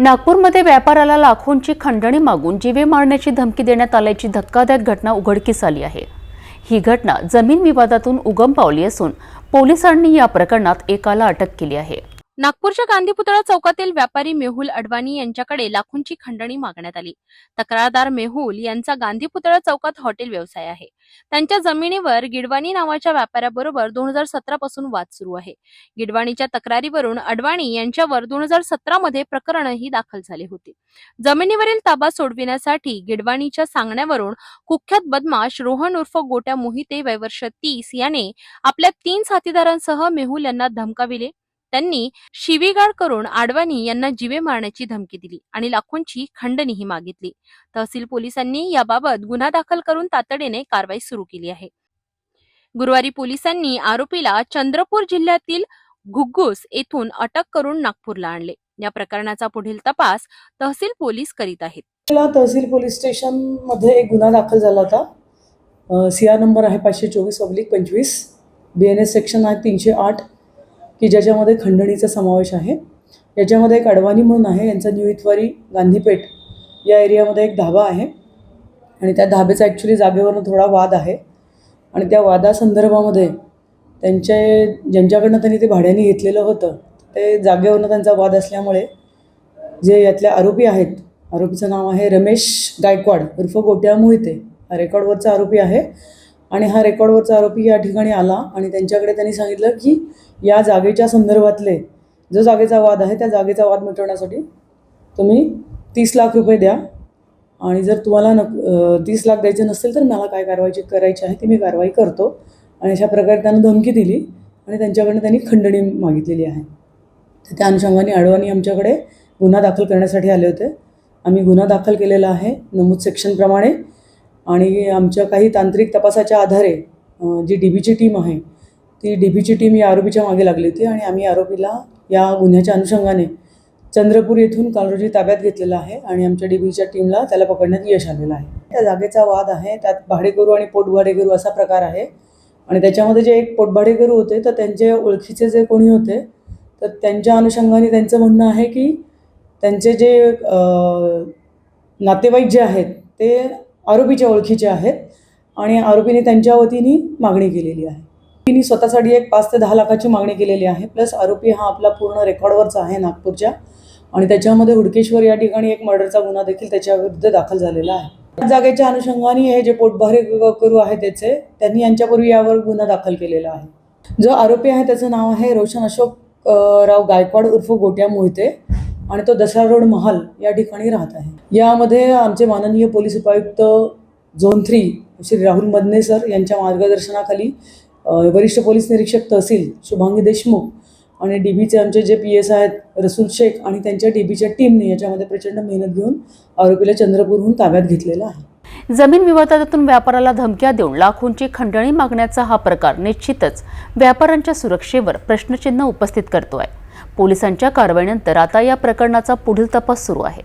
नागपूरमध्ये व्यापाराला लाखोंची खंडणी मागून जीवे मारण्याची धमकी देण्यात आल्याची धक्कादायक घटना उघडकीस आली आहे. ही घटना जमीन विवादातून उगम पावली असून पोलिसांनी या प्रकरणात एकाला अटक केली आहे. नागपूरच्या गांधी पुतळा चौकातील व्यापारी मेहुल अडवाणी यांच्याकडे लाखोंची खंडणी मागण्यात आली. तक्रारदार मेहुल यांचा गांधी पुतळा चौकात हॉटेल व्यवसाय आहे. त्यांच्या जमिनीवर गिडवाणी नावाच्या व्यापाऱ्याबरोबर दोन हजार सतरा पासून वाद सुरू आहे. गिडवाणीच्या तक्रारीवरून अडवाणी यांच्यावर दोन हजार सतरा मध्ये प्रकरणही दाखल झाले होते. जमिनीवरील ताबा सोडविण्यासाठी गिडवाणीच्या सांगण्यावरून कुख्यात बदमाश रोहन उर्फ गोट्या मोहिते वयवर्ष तीस याने आपल्या तीन साथीदारांसह मेहुल यांना धमकाविले. त्यांनी शिवीगाळ करून आडवाणी यांना जीवे मारण्याची धमकी दिली आणि लाखोंची खंडणीही मागितली. तहसील पोलिसांनी याबाबत गुन्हा दाखल करून तातडीने कारवाई सुरू केली आहे. गुरुवारी पोलिसांनी आरोपीला चंद्रपूर जिल्ह्यातील घुग्गुस येथून अटक करून नागपूरला आणले. या प्रकरणाचा पुढील तपास तहसील पोलीस करीत आहेत. तहसील पोलीस स्टेशनमध्ये एक गुन्हा दाखल झाला होता. सीआर नंबर आहे पाचशे चोवीस अब्लिक पंचवीस बी एन एस सेक्शन आहे तीनशे आठ की ज्याच्यामध्ये खंडणीचा समावेश आहे. याच्यामध्ये एक अडवाणी म्हणून आहे यांचा न्यू इतवारी गांधीपेठ या एरियामध्ये एक धाबा आहे. आणि त्या धाब्याचा ॲक्च्युली जागेवरनं थोडा वाद आहे. आणि त्या वादासंदर्भामध्ये त्यांचे ज्यांच्याकडनं त्यांनी ते भाड्याने घेतलेलं होतं ते जागेवरनं त्यांचा वाद असल्यामुळे जे यातले आरोपी आहेत आरोपीचं नाव आहे रमेश गायकवाड उर्फ गोट्या मोहिते हा रेकॉर्डवरचा आरोपी आहे. आणि हा रेकॉर्डवरचा आरोपी या ठिकाणी आला आणि त्यांच्याकडे त्यांनी सांगितलं की या जागेच्या संदर्भातले जो जागेचा वाद आहे त्या जागेचा वाद मिटवण्यासाठी तुम्ही तीस लाख रुपये द्या. आणि जर तुम्हाला नक तीस लाख द्यायचे नसेल तर मला काय कारवाई करायची आहे ती मी कारवाई करतो. आणि अशा प्रकारे त्यांना धमकी दिली आणि त्यांच्याकडनं त्यांनी खंडणी मागितलेली आहे. तर त्या अनुषंगाने अडवाणी आमच्याकडे गुन्हा दाखल करण्यासाठी आले होते. आम्ही गुन्हा दाखल केलेला आहे नमूद सेक्शनप्रमाणे. आणि आमच्या काही तांत्रिक तपासाच्या आधारे जी डी बीची टीम आहे ती डी बीची टीम या आरोपीच्या मागे लागली होती आणि आम्ही आरोपीला या गुन्ह्याच्या अनुषंगाने चंद्रपूर येथून काल रोजी ताब्यात घेतलेला आहे आणि आमच्या डी बीच्या टीमला त्याला पकडण्यात यश आलेलं आहे. त्या जागेचा वाद आहे त्यात भाडेकरू आणि पोटभाडेकरू असा प्रकार आहे आणि त्याच्यामध्ये जे एक पोटभाडेकरू होते तर त्यांचे ओळखीचे जे कोणी होते तर त्यांच्या अनुषंगाने त्यांचं म्हणणं आहे की त्यांचे जे नातेवाईक जे आहेत ते आरोपीच्या ओळखीचे आहेत आणि आरोपीने त्यांच्या वतीने मागणी केलेली आहे. तिने स्वतःसाठी एक पाच ते दहा लाखाची मागणी केलेली आहे. प्लस आरोपी हा आपला पूर्ण रेकॉर्डवरचा आहे नागपूरच्या आणि त्याच्यामध्ये हुडकेश्वर या ठिकाणी एक मर्डरचा गुन्हा देखील त्याच्याविरुद्ध दाखल झालेला आहे. जागेच्या अनुषंगाने हे जे पोटभारे करू आहे त्याचे त्यांनी यांच्यापूर्वी यावर गुन्हा दाखल केलेला आहे. जो आरोपी आहे त्याचं नाव आहे रोशन अशोक राव गायकवाड उर्फ गोट्या मोहिते. आणि तो दसरा रोड महाल या ठिकाणी राहत आहे. यामध्ये आमचे माननीय पोलीस उपायुक्त zone three Shri Rahul Madane sir यांच्या मार्गदर्शनाखाली वरिष्ठ पोलीस निरीक्षक तहसील शुभांगी देशमुख आणि डी बीचे आमचे जे पी एस आहेत रसूल शेख आणि त्यांच्या डी बीच्या टीमने याच्यामध्ये प्रचंड मेहनत घेऊन आरोपीला चंद्रपूरहून ताब्यात घेतलेला आहे. जमीन विवादातून व्यापाराला धमक्या देऊन लाखोंची खंडणी मागण्याचा हा प्रकार निश्चितच व्यापाऱ्यांच्या सुरक्षेवर प्रश्नचिन्ह उपस्थित करतो आहे पोलिसांच्या कारवाईनंतर आता या प्रकरणाचा पुढील तपास सुरू आहे.